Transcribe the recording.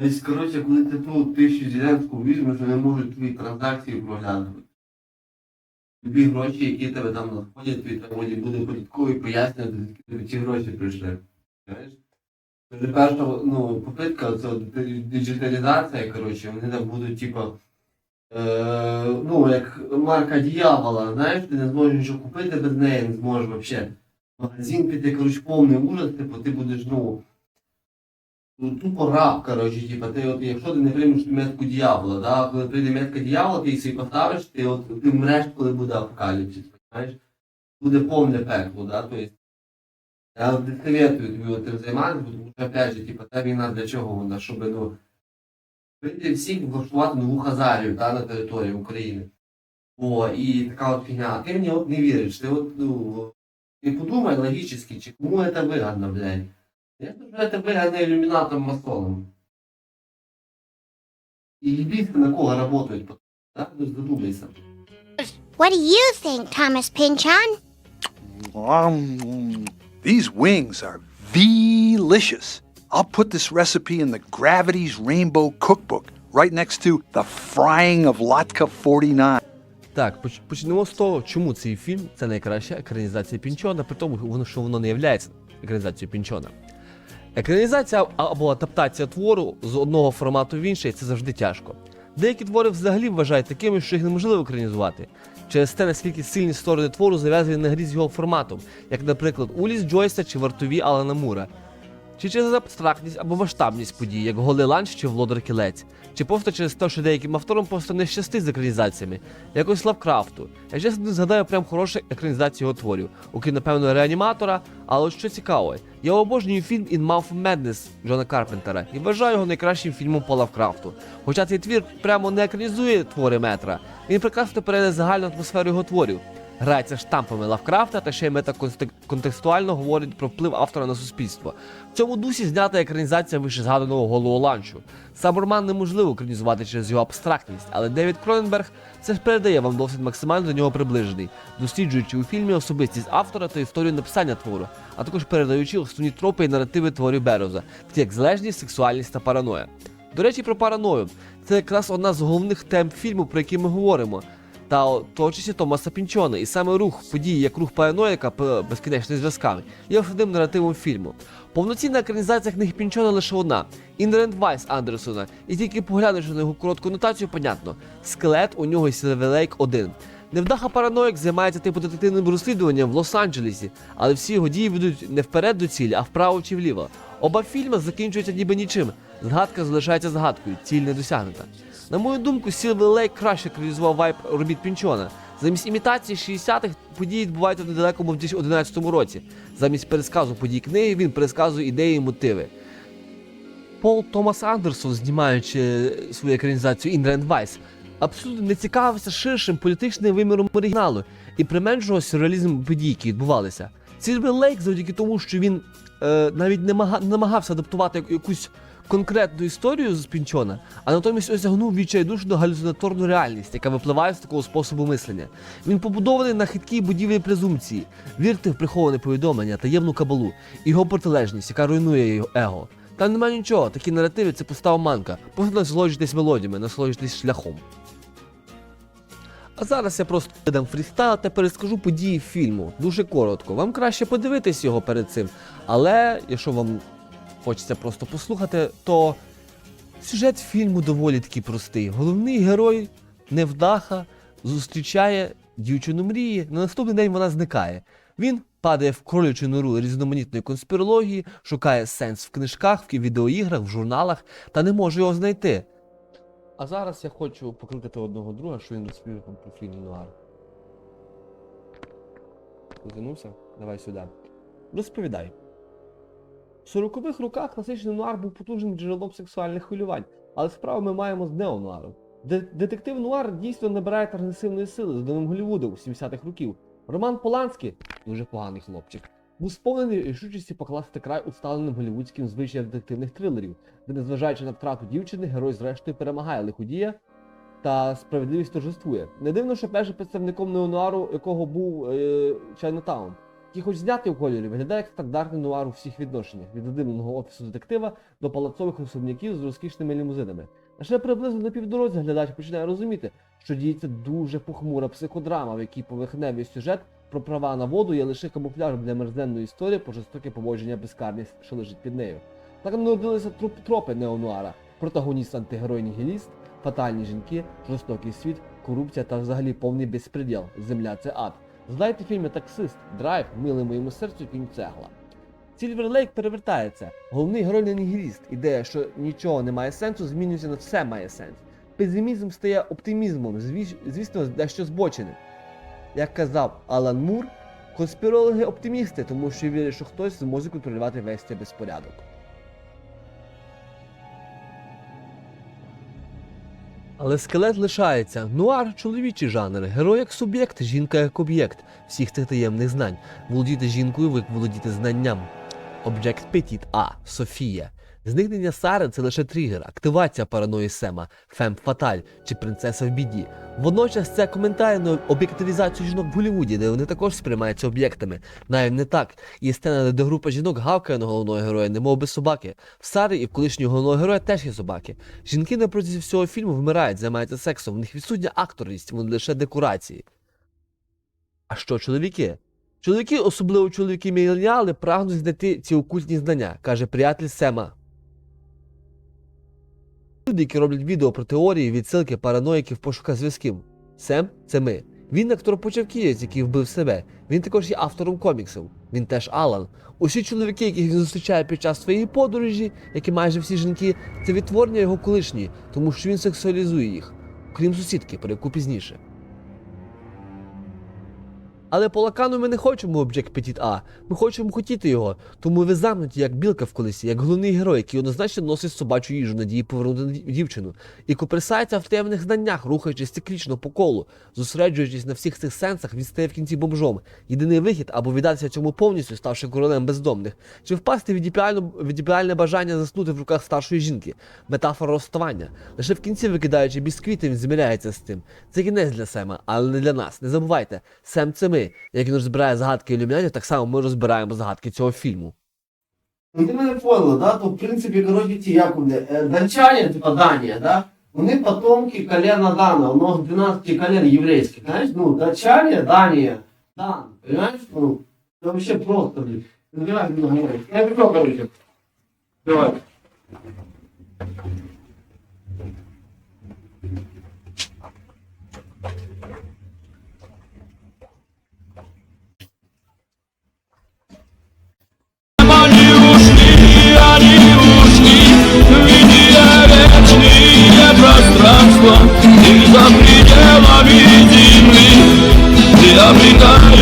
Тобто, коротше, коли ти ту тисячу Зеленського візьмеш, вони можуть твої транзакції проглянути. Тобі гроші, які тебе там надходять, твій там буде податковий пояснювати, звідки тобі ці гроші прийшли. Це перша ну, попитка, це диджиталізація, коротше, вони там будуть, типу, е, ну, як марка дьявола, знаєш, ти не зможеш нічого купити без неї, не зможеш взагалі. Магазин піти, коротше, повний ужас, типу, ти будеш, ну, тупо раб, коротше, типу, ти от, якщо ти не приймеш метку дьявола, да, коли прийде метка дьявола, ти її поставиш, ти, от, ти мреш, коли буде апокаліпсис, знаєш, буде повне пекло, да, то я не советую тобі от, тим займатися, тому що, опять же, типу, та війна для чого вона, щоб, ну, вийти всіх влаштувати нову хазарію, да, на території України. О, і така от фігня. Ти мені от не віриш, ти от, ну, ти подумай логически, чи кому это выгодно, блядь. Я думаю, это выгодно иллюминатом масонам. И ебись на кого работают, да? Ну, задумайся. What do you think, Thomas Pynchon? Um, these wings are delicious. I'll put this recipe in the Gravity's Rainbow Cookbook right next to the frying of Latka 49. Так, почнемо з того, чому цей фільм це найкраща екранізація Пінчона, при тому, що воно не є екранізацією Пінчона. Екранізація або адаптація твору з одного формату в інший це завжди тяжко. Деякі твори взагалі вважають такими, що їх неможливо екранізувати, через те, наскільки сильні сторони твору зав'язані на грі з його форматом, як, наприклад, Уліс Джойса чи вартові Алана Мура. Чи через абстрактність або масштабність подій, як голий ланч чи Володар Кілець, чи просто через те, що деяким авторам просто не щастить з екранізаціями, якось Лавкрафту. Я чесно не згадаю прям хорошу екранізацію його творів, окрім, напевно, реаніматора, але от що цікаво, я обожнюю фільм In Mouth of Madness Джона Карпентера і вважаю його найкращим фільмом по Лавкрафту. Хоча цей твір прямо не екранізує твори метра, він прекрасно передає загальну атмосферу його творів. Грається штампами Лавкрафта та ще й метаконтекстуально говорить про вплив автора на суспільство. В цьому дусі знята екранізація вищезгаданого голого ланчу. Сам роман неможливо екранізувати через його абстрактність, але Девід Кроненберг все ж передає вам досвід максимально до нього приближений, досліджуючи у фільмі особистість автора та історію написання твору, а також передаючи основні тропи і наративи творів Бероза, такі як залежність, сексуальність та параноя. До речі, про параною. Це якраз одна з головних тем фільму, про які ми говоримо та творчості Томаса Пінчона, і саме рух події, як рух параноїка по безкінечним зв'язками, є основним наративом фільму. Повноцінна екранізація книги Пінчона лише одна Інрент Вайс Андерсона, і тільки поглянувши на його коротку нотацію, понятно, скелет у нього Сілвелейк 1. Невдаха параноїк займається типу детективним розслідуванням в Лос-Анджелесі, але всі його дії ведуть не вперед до цілі, а вправо чи вліво. Оба фільми закінчуються ніби нічим. Згадка залишається згадкою, ціль не досягнута. На мою думку, Сілвер Лейк краще екранізував вайб робіт Пінчона. Замість імітації 60-х події відбуваються в недалекому в 2011 році. Замість пересказу подій книги він пересказує ідеї і мотиви. Пол Томас Андерсон, знімаючи свою екранізацію Інрен Вайс, абсолютно не цікавився ширшим політичним виміром оригіналу і применшував сюрреалізм подій, які відбувалися. Сільвер Лейк, завдяки тому, що він е, навіть не намагався адаптувати якусь конкретну історію з Пінчона, а натомість осягнув відчайдушну галюцинаторну реальність, яка випливає з такого способу мислення. Він побудований на хиткій будівлі презумпції, вірте в приховане повідомлення, таємну кабалу, його протилежність, яка руйнує його его. Там немає нічого, такі наративи це пуста оманка. Просто насолоджуйтесь мелодіями, насолоджуйтесь шляхом. А зараз я просто дам фрістайл та перескажу події фільму. Дуже коротко. Вам краще подивитись його перед цим. Але якщо вам хочеться просто послухати, то сюжет фільму доволі таки простий. Головний герой невдаха зустрічає дівчину мрії. На наступний день вона зникає. Він падає в кролячу нору різноманітної конспірології, шукає сенс в книжках, в відеоіграх, в журналах та не може його знайти. А зараз я хочу покликати одного друга, що він розповів вам про фільм Нуар. Розвернувся? Давай сюди. Розповідай. В 40-х роках класичний нуар був потужним джерелом сексуальних хвилювань, але справу ми маємо з неонуаром. Детектив нуар дійсно набирає агресивної сили з новим Голлівудом 70-х років. Роман Поланський, дуже поганий хлопчик, був сповнений рішучості покласти край усталеним голівудським звичаям детективних трилерів, де, незважаючи на втрату дівчини, герой зрештою перемагає лиходія та справедливість торжествує. Не дивно, що першим представником неонуару, якого був е, Чайнатаун. Який хоч зняти у кольорі, виглядає як стандартний нуар у всіх відношеннях, від задимленого офісу детектива до палацових особняків з розкішними лімузинами. Лише приблизно на півдорозі глядач починає розуміти, що діється дуже похмура психодрама, в якій поверхневий сюжет про права на воду є лише камуфляжем для мерзенної історії про жорстоке поводження безкарність, що лежить під нею. Так народилися троп тропи неонуара, протагоніст антигерой нігіліст, фатальні жінки, жорстокий світ, корупція та взагалі повний безпреділ. Земля це ад. Згадайте фільми Таксист, Драйв, Милий моєму серцю, фільм Цегла. Сільвер Лейк перевертається. Головний герой не нігіліст. Ідея, що нічого не має сенсу, змінюється на все має сенс. Песимізм стає оптимізмом, звісно, дещо збоченим. Як казав Алан Мур, конспірологи оптимісти, тому що вірять, що хтось зможе контролювати весь цей безпорядок. Але скелет лишається. Нуар чоловічий жанр, герой як суб'єкт, жінка як об'єкт всіх цих таємних знань. Володіти жінкою, ви володіти знанням. Об'єкт Petit А. Софія. Зникнення Сари це лише тригер, активація параної Сема, Фем Фаталь чи Принцеса в біді. Водночас це коментарі на об'єктивізацію жінок в Голлівуді, де вони також сприймаються об'єктами. Навіть не так. Є сцена, де група жінок гавкає на головного героя, немов би собаки. В Сари і в колишнього головного героя теж є собаки. Жінки на протязі всього фільму вмирають, займаються сексом, в них відсутня акторність, вони лише декорації. А що чоловіки? Чоловіки, особливо чоловіки міленіали, прагнуть знайти ці окультні знання, каже приятель Сема. Люди, які роблять відео про теорії, відсилки, параноїки в пошуках зв'язків. Сем це ми. Він актор початківець, який вбив себе. Він також є автором коміксів. Він теж Алан. Усі чоловіки, яких він зустрічає під час своєї подорожі, як і майже всі жінки, це відтворення його колишні, тому що він сексуалізує їх, крім сусідки, про яку пізніше. Але по лакану ми не хочемо об'єкт Petit А, ми хочемо хотіти його, тому ви замнуті, як білка в колесі, як головний герой, який однозначно носить собачу їжу надії повернути дів- дівчину, і копирсається в темних знаннях, рухаючись циклічно по колу, зосереджуючись на всіх цих сенсах, він стає в кінці бомжом. Єдиний вихід або віддатися цьому повністю, ставши королем бездомних, чи впасти від ідеальне бажання заснути в руках старшої жінки, метафора розставання. Лише в кінці, викидаючи бісквіти, він зміряється з цим. Це кінець для Сема, але не для нас. Не забувайте, Сем це ми. Як він розбирає загадки ілюмінатів, так само ми розбираємо загадки цього фільму. Ну ти мене поняла, да? То в принципі, коротше, ті як вони, е, типа Данія, да? Вони потомки колена Дана, у нас 12 колен єврейських, знаєш? Ну, датчані, Данія, Дан, понимаешь? Ну, це вообще просто, блін. Ну, давай, ну. Я пішов, короче. Давай. You know.